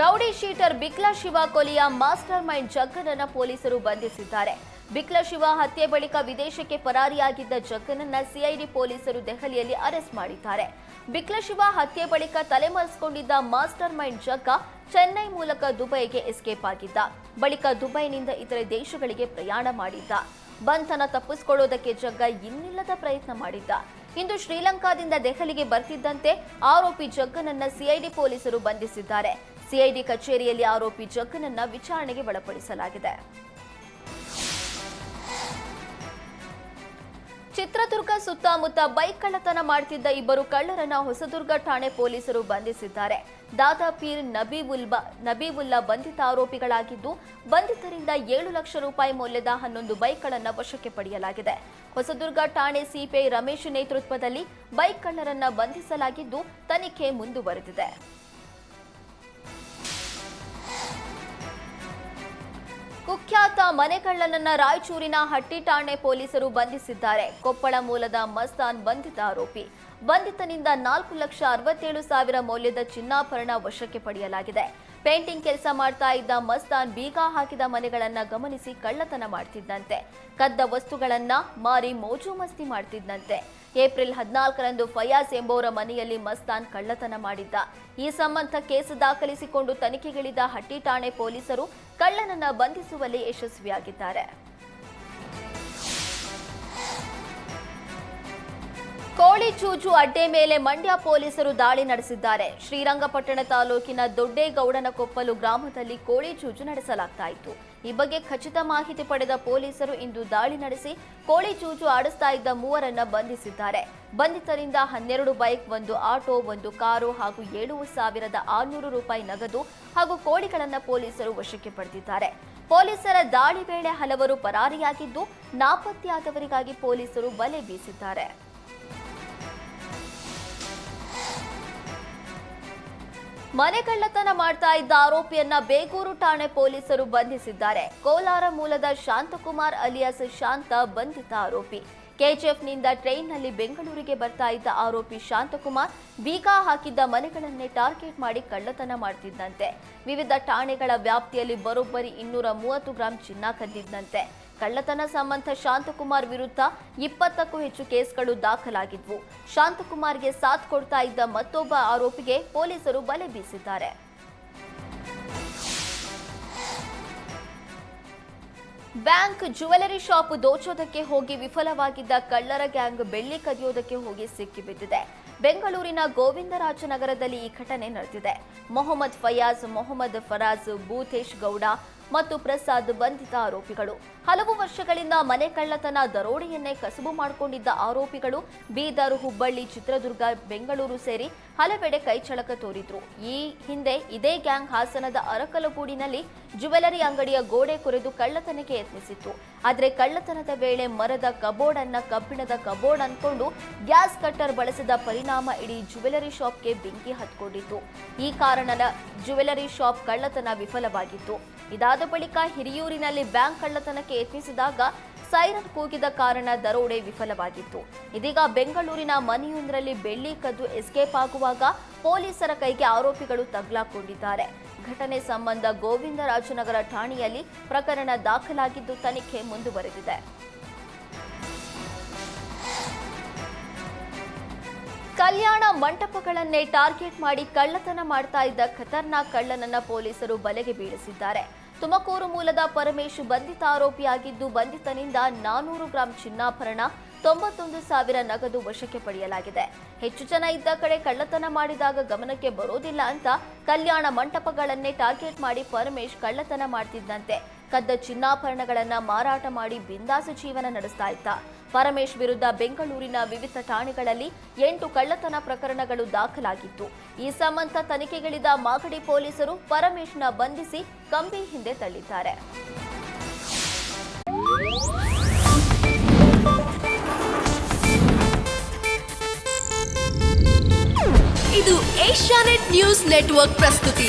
Rowdy sheeter Bikla Shiva ಕೊಲೆಯ master mind ಜಗ್ಗನನ್ನ ಪೊಲೀಸರು ಬಂಧಿಸಿದ್ದಾರೆ. ಬಿಕ್ಲಾ ಶಿವ ಹತ್ಯೆ ಬಳಿಕ ವಿದೇಶಕ್ಕೆ ಪರಾರಿಯಾಗಿದ್ದ ಜಗ್ಗನನ್ನ ಸಿಐಡಿ ಪೊಲೀಸರು ದೆಹಲಿಯಲ್ಲಿ ಅರೆಸ್ಟ್ ಮಾಡಿದ್ದಾರೆ. ಬಿಕ್ಲಾ ಶಿವ ಹತ್ಯೆ ಬಳಿಕ ತಲೆಮರೆಸಿಕೊಂಡಿದ್ದ ಮಾಸ್ಟರ್ ಮೈಂಡ್ ಜಗ್ಗ ಚೆನ್ನೈ ಮೂಲಕ ದುಬೈಗೆ ಎಸ್ಕೇಪ್ ಆಗಿದ್ದ. ಬಳಿಕ ದುಬೈನಿಂದ ಇತರೆ ದೇಶಗಳಿಗೆ ಪ್ರಯಾಣ ಮಾಡಿದ್ದ. ಬಂಧನ ತಪ್ಪಿಸಿಕೊಳ್ಳೋದಕ್ಕೆ ಜಗ್ಗ ಇನ್ನಿಲ್ಲದ ಪ್ರಯತ್ನ ಮಾಡಿದ್ದ. ಇಂದು ಶ್ರೀಲಂಕಾದಿಂದ ದೆಹಲಿಗೆ ಬರ್ತಿದ್ದಂತೆ ಆರೋಪಿ ಜಗ್ಗನನ್ನ ಸಿಐಡಿ ಪೊಲೀಸರು ಬಂಧಿಸಿದ್ದಾರೆ. ಸಿಐಡಿ ಕಚೇರಿಯಲ್ಲಿ ಆರೋಪಿ ಜಗ್ಗನನ್ನ ವಿಚಾರಣೆಗೆ ಒಳಪಡಿಸಲಾಗಿದೆ. ಚಿತ್ರದುರ್ಗ ಸುತ್ತಮುತ್ತ ಬೈಕ್ ಕಳ್ಳತನ ಮಾಡ್ತಿದ್ದ ಇಬ್ಬರು ಕಳ್ಳರನ್ನ ಹೊಸದುರ್ಗ ಠಾಣೆ ಪೊಲೀಸರು ಬಂಧಿಸಿದ್ದಾರೆ. ದಾದಾಪೀರ್ ನಬೀವುಲ್ಬಾ, ನಬೀವುಲ್ಲಾ ಬಂಧಿತ ಆರೋಪಿಗಳಾಗಿದ್ದು, ಬಂಧಿತರಿಂದ ಏಳು ಲಕ್ಷ ರೂಪಾಯಿ ಮೌಲ್ಯದ ಹನ್ನೊಂದು ಬೈಕ್ಗಳನ್ನು ವಶಕ್ಕೆ ಪಡೆಯಲಾಗಿದೆ. ಹೊಸದುರ್ಗ ಠಾಣೆ ಸಿಪಿಐ ರಮೇಶ್ ನೇತೃತ್ವದಲ್ಲಿ ಬೈಕ್ ಕಳ್ಳರನ್ನ ಬಂಧಿಸಲಾಗಿದ್ದು, ತನಿಖೆ ಮುಂದುವರೆದಿದೆ. ಕುಖ್ಯಾತ ಮನೆಕಳ್ಳನನ್ನ ರಾಯಚೂರಿನ ಹಟ್ಟಿ ಠಾಣೆ ಪೊಲೀಸರು ಬಂಧಿಸಿದ್ದಾರೆ. ಕೊಪ್ಪಳ ಮೂಲದ ಮಸ್ತಾನ್ ಬಂಧಿತ ಆರೋಪಿ. ಬಂಧಿತನಿಂದ ನಾಲ್ಕು ಲಕ್ಷ ಅರವತ್ತೇಳು ಸಾವಿರ ಮೌಲ್ಯದ ಚಿನ್ನಾಭರಣ ವಶಕ್ಕೆ ಪಡೆಯಲಾಗಿದೆ. ಪೇಂಟಿಂಗ್ ಕೆಲಸ ಮಾಡ್ತಾ ಇದ್ದ ಮಸ್ತಾನ್ ಬೀಗ ಹಾಕಿದ ಮನೆಗಳನ್ನ ಗಮನಿಸಿ ಕಳ್ಳತನ ಮಾಡ್ತಿದ್ದಂತೆ. ಕದ್ದ ವಸ್ತುಗಳನ್ನ ಮಾರಿ ಮೋಜು ಮಸ್ತಿ ಮಾಡ್ತಿದ್ದಂತೆ. ಏಪ್ರಿಲ್ ಹದಿನಾಲ್ಕರಂದು ಫಯಾಜ್ ಎಂಬುವರ ಮನೆಯಲ್ಲಿ ಮಸ್ತಾನ್ ಕಳ್ಳತನ ಮಾಡಿದ್ದ. ಈ ಸಂಬಂಧ ಕೇಸು ದಾಖಲಿಸಿಕೊಂಡು ತನಿಖೆಗಿಳಿದ ಹಟ್ಟಿ ಠಾಣೆ ಪೊಲೀಸರು ಕಳ್ಳನನ್ನ ಬಂಧಿಸುವಲ್ಲಿ ಯಶಸ್ವಿಯಾಗಿದ್ದಾರೆ. ಕೋಳಿ ಚೂಚು ಅಡ್ಡೆ ಮೇಲೆ ಮಂಡ್ಯ ಪೊಲೀಸರು ದಾಳಿ ನಡೆಸಿದ್ದಾರೆ. ಶ್ರೀರಂಗಪಟ್ಟಣ ತಾಲೂಕಿನ ದೊಡ್ಡೇಗೌಡನಕೊಪ್ಪಲು ಗ್ರಾಮದಲ್ಲಿ ಕೋಳಿ ಚೂಚು ನಡೆಸಲಾಗ್ತಾ ಇತ್ತು ಈ ಬಗ್ಗೆ ಖಚಿತ ಮಾಹಿತಿ ಪಡೆದ ಪೊಲೀಸರು ಇಂದು ದಾಳಿ ನಡೆಸಿ ಕೋಳಿ ಚೂಚು ಆಡಿಸ್ತಾ ಇದ್ದ ಮೂವರನ್ನ ಬಂಧಿಸಿದ್ದಾರೆ. ಬಂಧಿತರಿಂದ ಹನ್ನೆರಡು ಬೈಕ್, ಒಂದು ಆಟೋ, ಒಂದು ಕಾರು ಹಾಗೂ ಏಳು ಸಾವಿರದ ಆರುನೂರು ರೂಪಾಯಿ ನಗದು ಹಾಗೂ ಕೋಳಿಗಳನ್ನ ಪೊಲೀಸರು ವಶಕ್ಕೆ ಪಡೆದಿದ್ದಾರೆ. ಪೊಲೀಸರ ದಾಳಿ ವೇಳೆ ಹಲವರು ಪರಾರಿಯಾಗಿದ್ದು, ನಾಪತ್ತೆಯಾದವರಿಗಾಗಿ ಪೊಲೀಸರು ಬಲೆ ಬೀಸಿದ್ದಾರೆ. ಮನೆ ಕಳ್ಳತನ ಮಾಡ್ತಾ ಇದ್ದ ಆರೋಪಿಯನ್ನ ಬೇಗೂರು ಠಾಣೆ ಪೊಲೀಸರು ಬಂಧಿಸಿದ್ದಾರೆ. ಕೋಲಾರ ಮೂಲದ ಶಾಂತಕುಮಾರ್ ಅಲಿಯಾಸ್ ಶಾಂತ ಬಂಧಿತ ಆರೋಪಿ. ಕೆಜಿಎಫ್ನಿಂದ ಟ್ರೈನ್ನಲ್ಲಿ ಬೆಂಗಳೂರಿಗೆ ಬರ್ತಾ ಇದ್ದ ಆರೋಪಿ ಶಾಂತಕುಮಾರ್ ಬೀಗ ಹಾಕಿದ್ದ ಮನೆಗಳನ್ನೇ ಟಾರ್ಗೆಟ್ ಮಾಡಿ ಕಳ್ಳತನ ಮಾಡ್ತಿದ್ದಂತೆ. ವಿವಿಧ ಠಾಣೆಗಳ ವ್ಯಾಪ್ತಿಯಲ್ಲಿ ಬರೋಬ್ಬರಿ ಇನ್ನೂರ ಮೂವತ್ತು ಗ್ರಾಂ ಚಿನ್ನ ಕದ್ದಿದ್ದಂತೆ. ಕಳ್ಳತನ ಸಂಬಂಧ ಶಾಂತಕುಮಾರ್ ವಿರುದ್ಧ ಇಪ್ಪತ್ತಕ್ಕೂ ಹೆಚ್ಚು ಕೇಸ್ಗಳು ದಾಖಲಾಗಿದ್ವು. ಶಾಂತಕುಮಾರ್ಗೆ ಸಾಥ್ ಕೊಡ್ತಾ ಇದ್ದ ಮತ್ತೊಬ್ಬ ಆರೋಪಿಗೆ ಪೊಲೀಸರು ಬಲೆ ಬೀಸಿದ್ದಾರೆ. ಬ್ಯಾಂಕ್ ಜುವೆಲರಿ ಶಾಪ್ ದೋಚೋದಕ್ಕೆ ಹೋಗಿ ವಿಫಲವಾಗಿದ್ದ ಕಳ್ಳರ ಗ್ಯಾಂಗ್ ಬೆಳ್ಳಿ ಕದಿಯೋದಕ್ಕೆ ಹೋಗಿ ಸಿಕ್ಕಿಬಿದ್ದಿದೆ. ಬೆಂಗಳೂರಿನ ಗೋವಿಂದರಾಜನಗರದಲ್ಲಿ ಈ ಘಟನೆ ನಡೆದಿದೆ. ಮೊಹಮ್ಮದ್ ಫಯಾಜ್, ಮೊಹಮ್ಮದ್ ಫರಾಜ್, ಭೂತೇಶ್ ಗೌಡ ಮತ್ತು ಪ್ರಸಾದ್ ಬಂಧಿತ ಆರೋಪಿಗಳು. ಹಲವು ವರ್ಷಗಳಿಂದ ಮನೆ ಕಳ್ಳತನ ದರೋಡೆಯನ್ನೇ ಕಸುಬು ಮಾಡಿಕೊಂಡಿದ್ದ ಆರೋಪಿಗಳು ಬೀದರ್, ಹುಬ್ಬಳ್ಳಿ, ಚಿತ್ರದುರ್ಗ, ಬೆಂಗಳೂರು ಸೇರಿ ಹಲವೆಡೆ ಕೈಚಳಕ ತೋರಿದ್ರು. ಈ ಹಿಂದೆ ಇದೇ ಗ್ಯಾಂಗ್ ಹಾಸನದ ಅರಕಲಗೂಡಿನಲ್ಲಿ ಜುವೆಲರಿ ಅಂಗಡಿಯ ಗೋಡೆ ಕೊರೆದು ಕಳ್ಳತನಕ್ಕೆ ಯತ್ನಿಸಿತ್ತು. ಆದರೆ ಕಳ್ಳತನದ ವೇಳೆ ಮರದ ಕಬೋರ್ಡ್ ಅನ್ನ ಕಬ್ಬಿಣದ ಕಬೋರ್ಡ್ ಅನ್ಕೊಂಡು ಗ್ಯಾಸ್ ಕಟ್ಟರ್ ಬಳಸಿದ ಪರಿಣಾಮ ಇಡೀ ಜುವೆಲರಿ ಶಾಪ್ಗೆ ಬೆಂಕಿ ಹತ್ಕೊಂಡಿತ್ತು. ಈ ಕಾರಣದ ಜುವೆಲರಿ ಶಾಪ್ ಕಳ್ಳತನ ವಿಫಲವಾಗಿತ್ತು. ಇದಾದ ಬಳಿಕ ಹಿರಿಯೂರಿನಲ್ಲಿ ಬ್ಯಾಂಕ್ ಕಳ್ಳತನಕ್ಕೆ ಯತ್ನಿಸಿದಾಗ ಸೈರನ್ ಕೂಗಿದ ಕಾರಣ ದರೋಡೆ ವಿಫಲವಾಗಿತ್ತು. ಇದೀಗ ಬೆಂಗಳೂರಿನ ಮನೆಯೊಂದರಲ್ಲಿ ಬೆಳ್ಳಿ ಕದ್ದು ಎಸ್ಕೇಪ್ ಆಗುವಾಗ ಪೊಲೀಸರ ಕೈಗೆ ಆರೋಪಿಗಳು ತಗ್ಲಾಕೊಂಡಿದ್ದಾರೆ. ಘಟನೆ ಸಂಬಂಧ ಗೋವಿಂದರಾಜನಗರ ಠಾಣೆಯಲ್ಲಿ ಪ್ರಕರಣ ದಾಖಲಾಗಿದ್ದು ತನಿಖೆ ಮುಂದುವರೆದಿದೆ. ಕಲ್ಯಾಣ ಮಂಟಪಗಳನ್ನೇ ಟಾರ್ಗೆಟ್ ಮಾಡಿ ಕಳ್ಳತನ ಮಾಡ್ತಾ ಇದ್ದ ಖತರ್ನಾಕ್ ಕಳ್ಳನನ್ನ ಪೊಲೀಸರು ಬಲೆಗೆ ಬೀಳಿಸಿದ್ದಾರೆ. ತುಮಕೂರು ಮೂಲದ ಪರಮೇಶ್ ಬಂಧಿತ ಆರೋಪಿಯಾಗಿದ್ದು, ಬಂಧಿತನಿಂದ ನಾನೂರು ಗ್ರಾಂ ಚಿನ್ನಾಭರಣ, ತೊಂಬತ್ತೊಂದು ಸಾವಿರ ನಗದು ವಶಕ್ಕೆ ಪಡೆಯಲಾಗಿದೆ. ಹೆಚ್ಚು ಜನ ಇದ್ದ ಕಡೆ ಕಳ್ಳತನ ಮಾಡಿದಾಗ ಗಮನಕ್ಕೆ ಬರೋದಿಲ್ಲ ಅಂತ ಕಲ್ಯಾಣ ಮಂಟಪಗಳನ್ನೇ ಟಾರ್ಗೆಟ್ ಮಾಡಿ ಪರಮೇಶ್ ಕಳ್ಳತನ ಮಾಡ್ತಿದ್ದಂತೆ. ಕದ್ದ ಚಿನ್ನಾಭರಣಗಳನ್ನ ಮಾರಾಟ ಮಾಡಿ ಬಿಂದಾಸು ಜೀವನ ನಡೆಸ್ತಾ ಇದ್ದ. ಪರಮೇಶ್ ವಿರುದ್ಧ ಬೆಂಗಳೂರಿನ ವಿವಿಧ ಠಾಣೆಗಳಲ್ಲಿ ಎಂಟು ಕಳ್ಳತನ ಪ್ರಕರಣಗಳು ದಾಖಲಾಗಿತ್ತು. ಈ ಸಂಬಂಧ ತನಿಖೆಗಿಳಿದ ಮಾಗಡಿ ಪೊಲೀಸರು ಪರಮೇಶ್ನ ಬಂಧಿಸಿ ಕಂಬಿ ಹಿಂದೆ ತಳ್ಳಿದ್ದಾರೆ. ಇದು ಏಷ್ಯಾನೆಟ್ ನ್ಯೂಸ್ ನೆಟ್ವರ್ಕ್ ಪ್ರಸ್ತುತಿ.